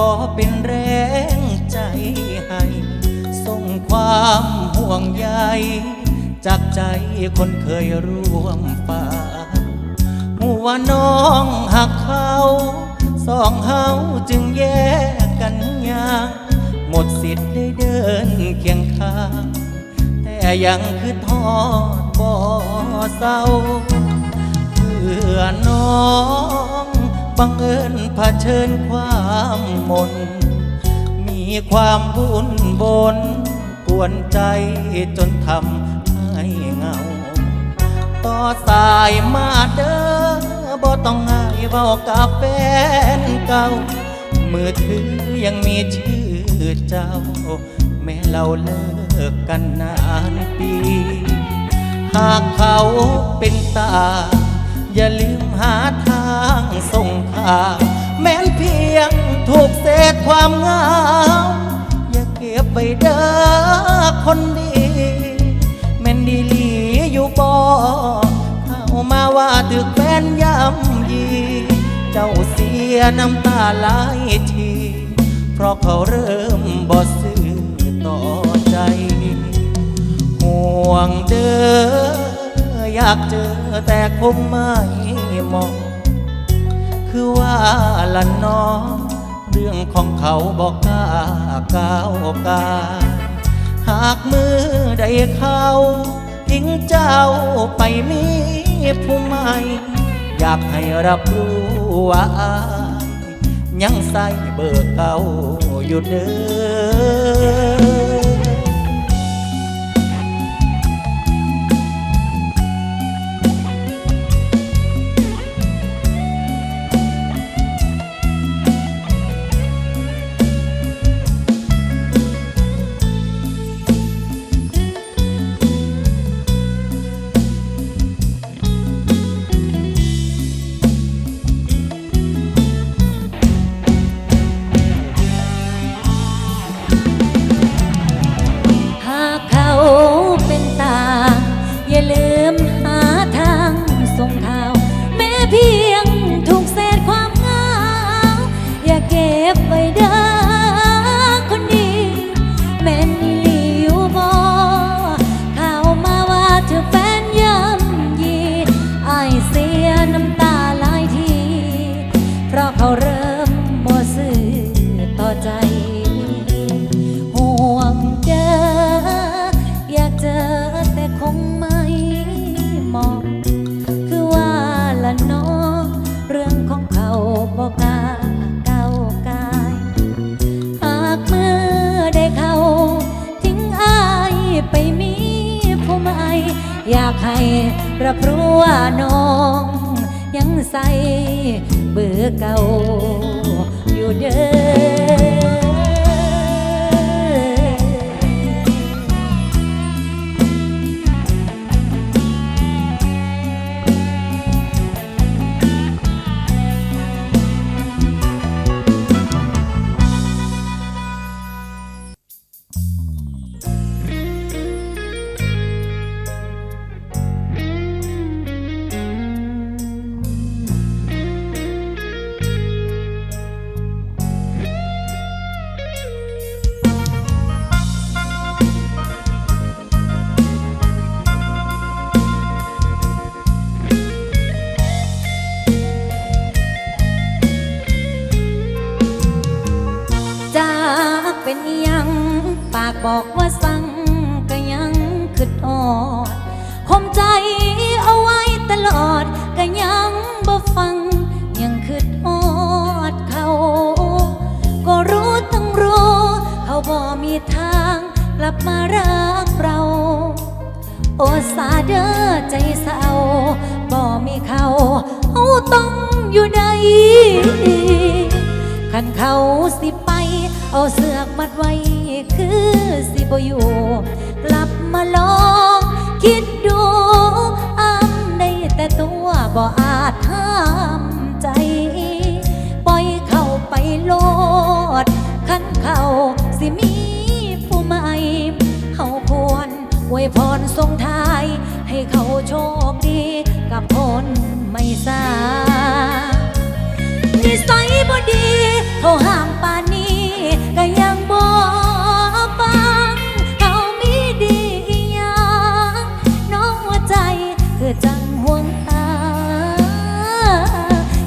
ขอเป็นแรงใจให้ ส่งความห่วงใยจากใจคนเคยร่วมฝ่าหัวน้องหักเขาสองเฮาจึงแยกกันยากหมดสิทธิ์ได้เดินเคียงข้าง แต่ยังคือทอดบ่เศร้าเพื่อน้อง บังเอิญเผชิญความมน มีความบุญบนกวนใจจนทำให้เงา ต่อสายมาเด้อบ่ต้องง่ายเว้ากับแฟนเก่า มือถือยังมีชื่อเจ้า แม้เราเลิกกันนานปี หากเขาเป็นตา อย่าลืมหาทางส่งข่าวแม้นเพียงถูกเศษความเหงาอย่าเก็บไปเด้อคนดีแม่นดีหลีอยู่บ่เข้ามาว่าถึกแฟนย่ำยี เจ้าเสียน้ำตาไหลที เพราะเขาเริ่มบ่ซื่อต่อใจ ห่วงเด้อ อยากเจอแต่คงไม่มองคือว่าละน้องเรื่องของเขาบอกกล้าก้าวกาหากมือใดเขาทิ้งเจ้าไปมีผู้ใหม่ อยากให้รับรู้ว่ายยังใส่เบอร์เก่าอยู่เด้อ ใจ ห่วงเจอ อยากเจอแต่คงไม่เหมองคือว่าละเน้องเรื่องของเขาบอกกล้าก้ากาย หากเมื่อได้เขา ทิ้งอายไปมีผู้ใหม่อยากให้รับรู้ว่าน้อง ยังใสเบอร์เก่า อยู่ เป็นยัง ปากบอกว่าสั่งก็ยังคิดออดคมใจเอาไว้ตลอดก็ยังบ่ฟัง ยังคิดออดเขา ก็รู้ทั้งรู้ เขาบ่มีทางกลับมารักเรา โอสาเด้อใจเศร้าบ่มีเขาเขาต้องอยู่ในขันเขาสิไป เอาเสือกมัดไว้คือสิบอยู่ กลับมาลองคิดดูอ้ำได้แต่ตัวบ่อาจห้ามใจ ปล่อยเข้าไปโลด ขันเขาสิมีผู้ใหม่เขาควรอวยพรส่งทาย ให้เขาโชคดีกับคนไม่สานิสัยบ่ดีเขาห้ามปาน ก็ยังบ่ปังเขามีดีอย่างน้องหัวใจคือจังห่วงตา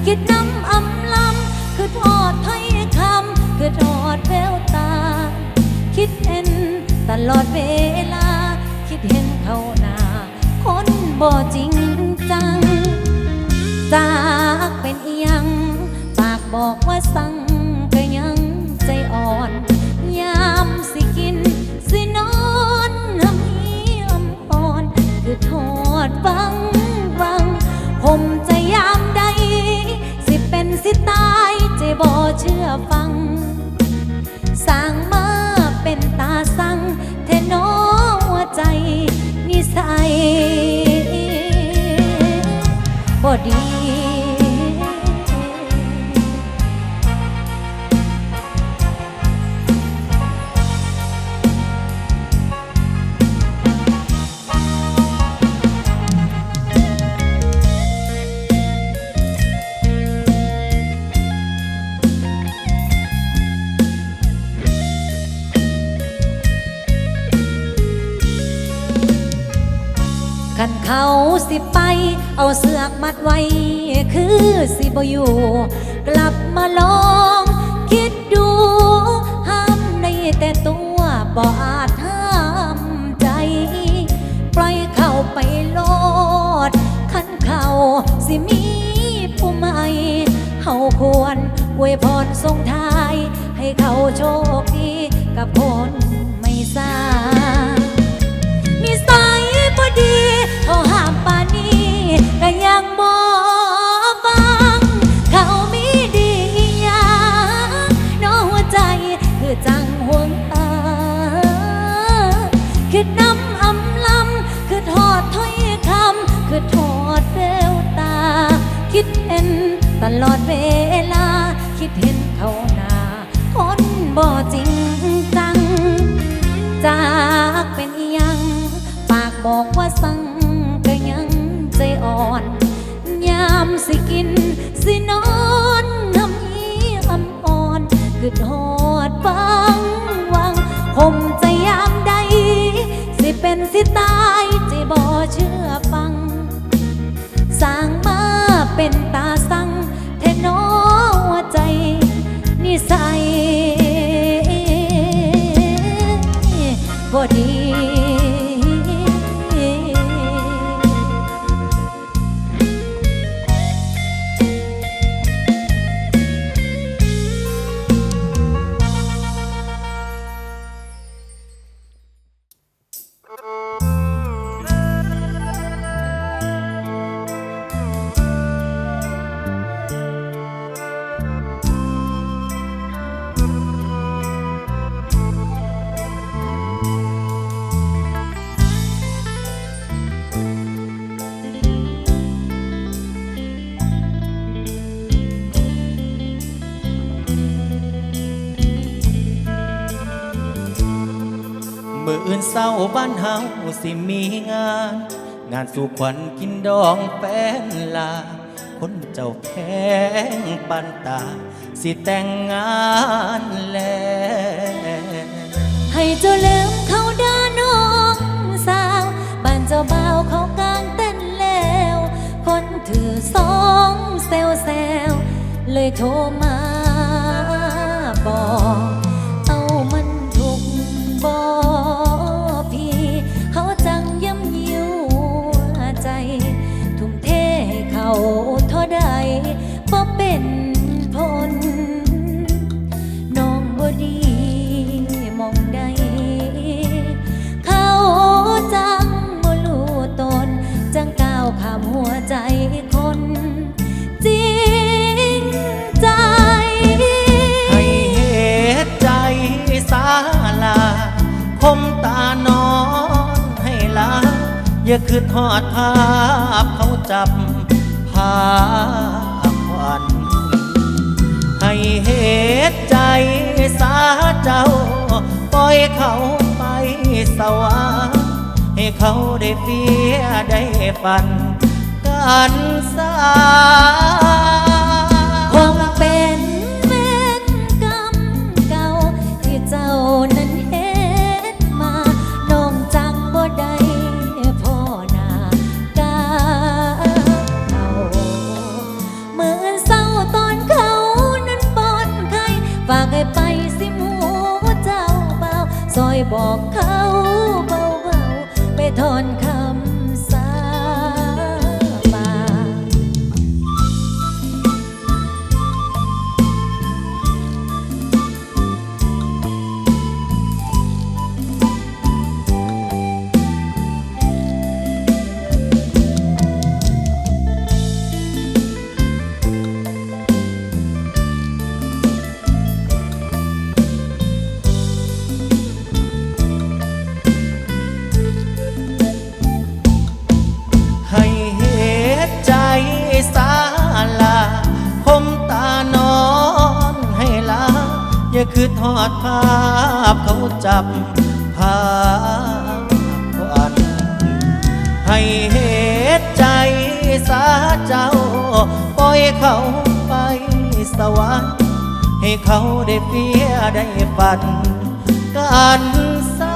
คิดน้ำอำลำคือทอดถ้ยคำคือทอดแววตา คิดเอ็นตลอดเว บ่ ดีขันเขาสิไป เอาเสือกมัดไว้ คือสิบอยู่ กลับมาลอง คิดดูห้ามได้แต่ตัวบ่อาจห้ามใจ ปล่อยเข้าไปโลด ขันเขาสิมีผู้ใหม่เฮาควรอวยพรส่งท้าย ให้เขาโชคดีกับคนไม่ทรา คิดเห็นตลอดเวลา คิดเห็นเขาหนาคนบ่จริงจัง จากเป็นยัง ปากบอกว่าสั่งก็ยังใจอ่อน ยามสิกิน สินอนน้ำเอียมอ่อนกึดหอ บ้านเฮาสิมีงาน งานสู่ขวัญกินดองแฟนลา คนเจ้าแพงปันตา สิแต่งงานแล้วให้เจ้าลืมเขาด้าน้องสาวบ้านเจ้าบ่าวเขากางเต้นแล้ว คนถือสองเซลเซลเลยโทรมาบอก อย่าคืนทอดภาพเขาจับภาพควันให้เหตุใจสาเจ้า ปล่อยเขาไปสวรรค์ให้เขาได้เฟียได้ฝันกันสา ซอยบอกเขาเบาๆไปทอนคำ คือทอดภาพเขาจับภาพวัน ให้เหตุใจสาเจ้า ปล่อยเขาไปสวรรค์ให้เขาได้เพียได้ปัน กันสา